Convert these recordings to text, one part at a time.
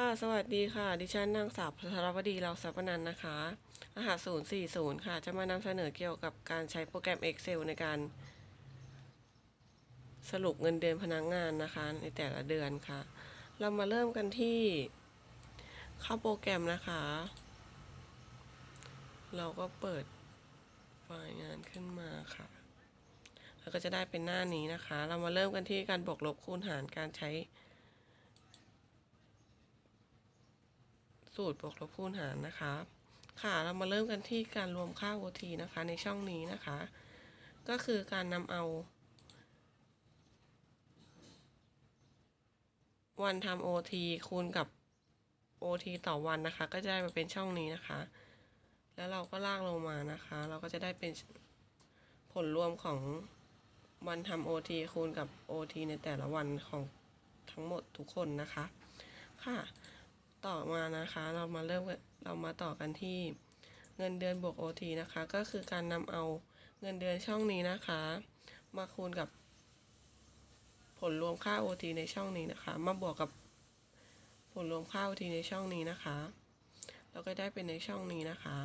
ค่ะสวัสดีค่ะ ดิฉันนางสาวพัทรวดีเราสัพนันนะคะ รหัส040 ค่ะ จะมานำเสนอเกี่ยวกับการใช้โปรแกรม Excel ในการ สรุปเงินเดือนพนักงานนะคะ ในแต่ละเดือนค่ะ เรามาเริ่มกันที่เข้าโปรแกรมนะคะ เราก็เปิดไฟล์งานขึ้นมาค่ะ แล้วก็จะได้เป็นหน้านี้นะคะ เรามาเริ่มกันที่การบวกลบคูณหารการใช้ สูตรบวกลบคูณหารนะคะ ค่ะเรามาเริ่มกันที่การรวมค่า OT นะคะในช่องนี้นะคะ ก็คือการนำเอา วันทำ OT คูณกับ OT ต่อวันนะคะ ก็จะได้มาเป็นช่องนี้นะคะ แล้วเราก็ลากลงมานะคะ เราก็จะได้เป็นผลรวมของวันทำ OT คูณกับ OT ในแต่ละวันของทั้งหมดทุกคนนะคะ ค่ะ ต่อมานะคะ เรามาเริ่มเรามาต่อกันที่เงินเดือนบวก OT นะคะ ก็คือการนำเอาเงินเดือนช่องนี้นะคะ มาคูณกับผลรวมค่า OT ในช่องนี้นะคะ มาบวกกับผลรวมค่า OT ในช่องนี้นะคะ เราก็ได้เป็นในช่องนี้นะคะ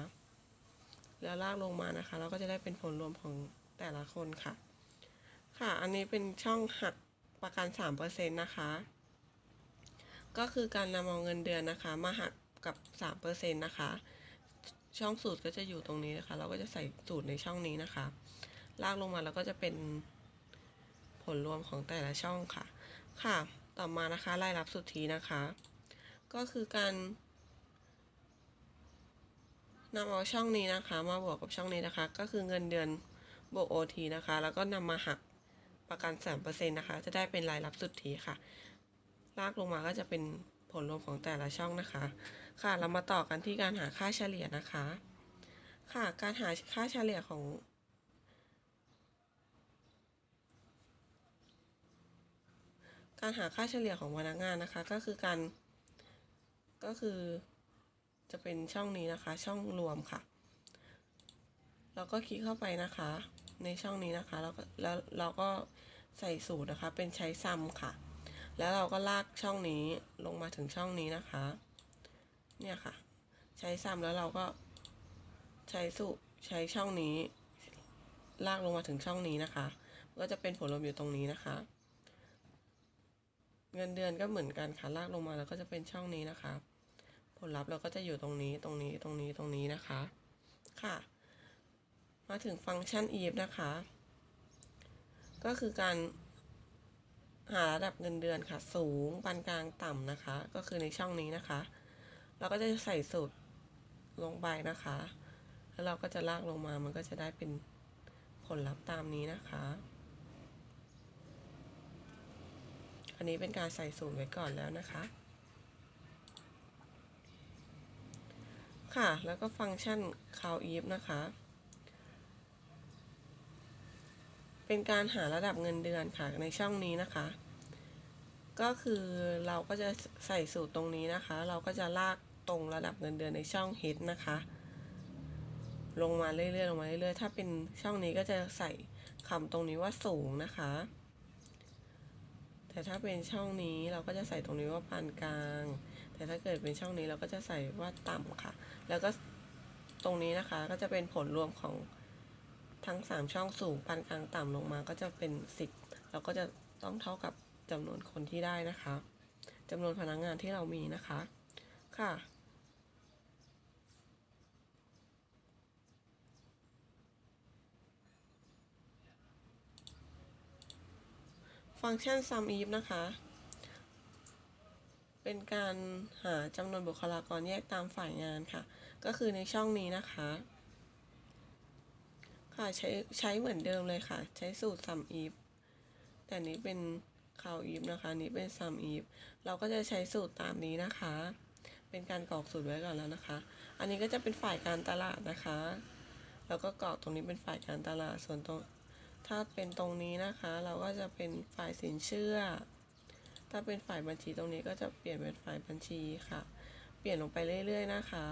แล้วลากลงมานะคะ เราก็จะได้เป็นผลรวมของแต่ละคนค่ะ ค่ะ อันนี้เป็นช่องหักประกัน3%นะคะ ก็คือการนำเอาเงินเดือนนะคะ มาหักกับ 3%นะคะ ช่องสูตรก็จะอยู่ตรงนี้นะคะ เราก็จะใส่สูตรในช่องนี้นะคะ ลากลงมาแล้วก็จะเป็นผลรวมของแต่ละช่องค่ะ ค่ะ ต่อมานะคะรายรับสุทธินะคะ ก็คือการนำเอาช่องนี้นะคะ มาบวกกับช่องนี้นะคะ ก็คือเงินเดือนบวก OT นะคะ แล้วก็นำมาหักประกัน3%นะคะ จะได้เป็นรายรับสุทธิค่ะ ลากลงมาก็จะเป็นผลรวมของแต่ละช่องนะคะ ค่ะเรามาต่อกันที่การหาค่าเฉลี่ยนะคะ ค่ะการหาค่าเฉลี่ยของ การหาค่าเฉลี่ยของพนักงานนะคะ ก็คือการก็คือจะเป็นช่องนี้นะคะ ช่องรวมค่ะ เราก็คลิกเข้าไปนะคะ ในช่องนี้นะคะแล้วแล้วเราก็ใส่สูตรนะคะ เป็นใช้ซัมค่ะ แล้วเราก็ลากช่องนี้ลงมาถึงช่องนี้นะคะ เนี่ยค่ะ ใช้ซ้ำแล้วเราก็ใช้สูใช้ช่องนี้ ลากลงมาถึงช่องนี้นะคะ ก็จะเป็นผลรวมอยู่ตรงนี้นะคะ เงินเดือนก็เหมือนกันค่ะ ลากลงมาแล้วก็จะเป็นช่องนี้นะคะ ผลลัพธ์เราก็จะอยู่ตรงนี้ตรงนี้ตรงนี้ตรงนี้นะคะ ค่ะ มาถึงฟังก์ชัน if นะคะ ก็คือการ หาระดับเงินเดือนค่ะ สูงปานกลางต่ำนะคะ ก็คือในช่องนี้นะคะ เราก็จะใส่สูตรลงไปนะคะ แล้วเราก็จะลากลงมามันก็จะได้เป็นผลลัพธ์ตามนี้นะคะ อันนี้เป็นการใส่สูตรไว้ก่อนแล้วนะคะ ค่ะ แล้วก็ฟังก์ชัน count if นะคะ เป็นการหาระดับเงินเดือนค่ะในช่องนี้นะคะ ก็คือเราก็จะใส่สูตรตรงนี้นะคะ เราก็จะลากตรงระดับเงินเดือนในช่อง head นะคะ ลงมาเรื่อยๆลงมาเรื่อยๆถ้าเป็นช่องนี้ก็จะใส่คำตรงนี้ว่าสูงนะคะ แต่ถ้าเป็นช่องนี้เราก็จะใส่ตรงนี้ว่าปานกลาง แต่ถ้าเกิดเป็นช่องนี้เราก็จะใส่ว่าต่ำค่ะ แล้วก็ตรงนี้นะคะก็จะเป็นผลรวมของ ทั้ง 3 ช่องสูงปานกลางต่ำลงมาก็จะเป็น 10เราก็จะต้องเท่ากับจำนวนคนที่ได้นะคะจำนวนพนักงานที่เรามีนะคะ ค่ะ ฟังก์ชัน sum if นะคะ เป็นการหาจำนวนบุคลากรแยกตามฝ่ายงานค่ะ ก็คือในช่องนี้นะคะ ค่ะใช้ใช้เหมือนเดิมเลยค่ะ ใช้สูตร sum if แต่นี้เป็น count if นะคะนี้เป็น sum if เราก็จะใช้สูตรตามนี้นะคะ เป็นการกรอกสูตรไว้ก่อนแล้วนะคะ อันนี้ก็จะเป็นฝ่ายการตลาดนะคะแล้วก็กรอกตรงนี้เป็นฝ่ายการตลาดส่วนตรงถ้าเป็นตรงนี้นะคะ เราก็จะเป็นฝ่ายสินเชื่อ ถ้าเป็นฝ่ายบัญชีตรงนี้ก็จะเปลี่ยนเป็นฝ่ายบัญชีค่ะ เปลี่ยนลงไปเรื่อย ๆ นะคะ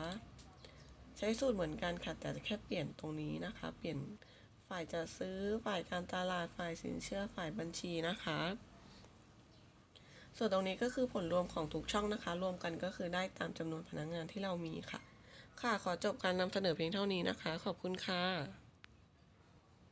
ใช้สูตรเหมือนกันค่ะ แต่แค่เปลี่ยนตรงนี้นะคะ เปลี่ยนฝ่ายจะซื้อฝ่ายการตลาดฝ่ายสินเชื่อฝ่ายบัญชีนะคะ ส่วนตรงนี้ก็คือผลรวมของทุกช่องนะคะ รวมกันก็คือได้ตามจำนวนพนักงานที่เรามีค่ะ ค่ะขอจบการนำเสนอเพียงเท่านี้นะคะ ขอบคุณค่ะ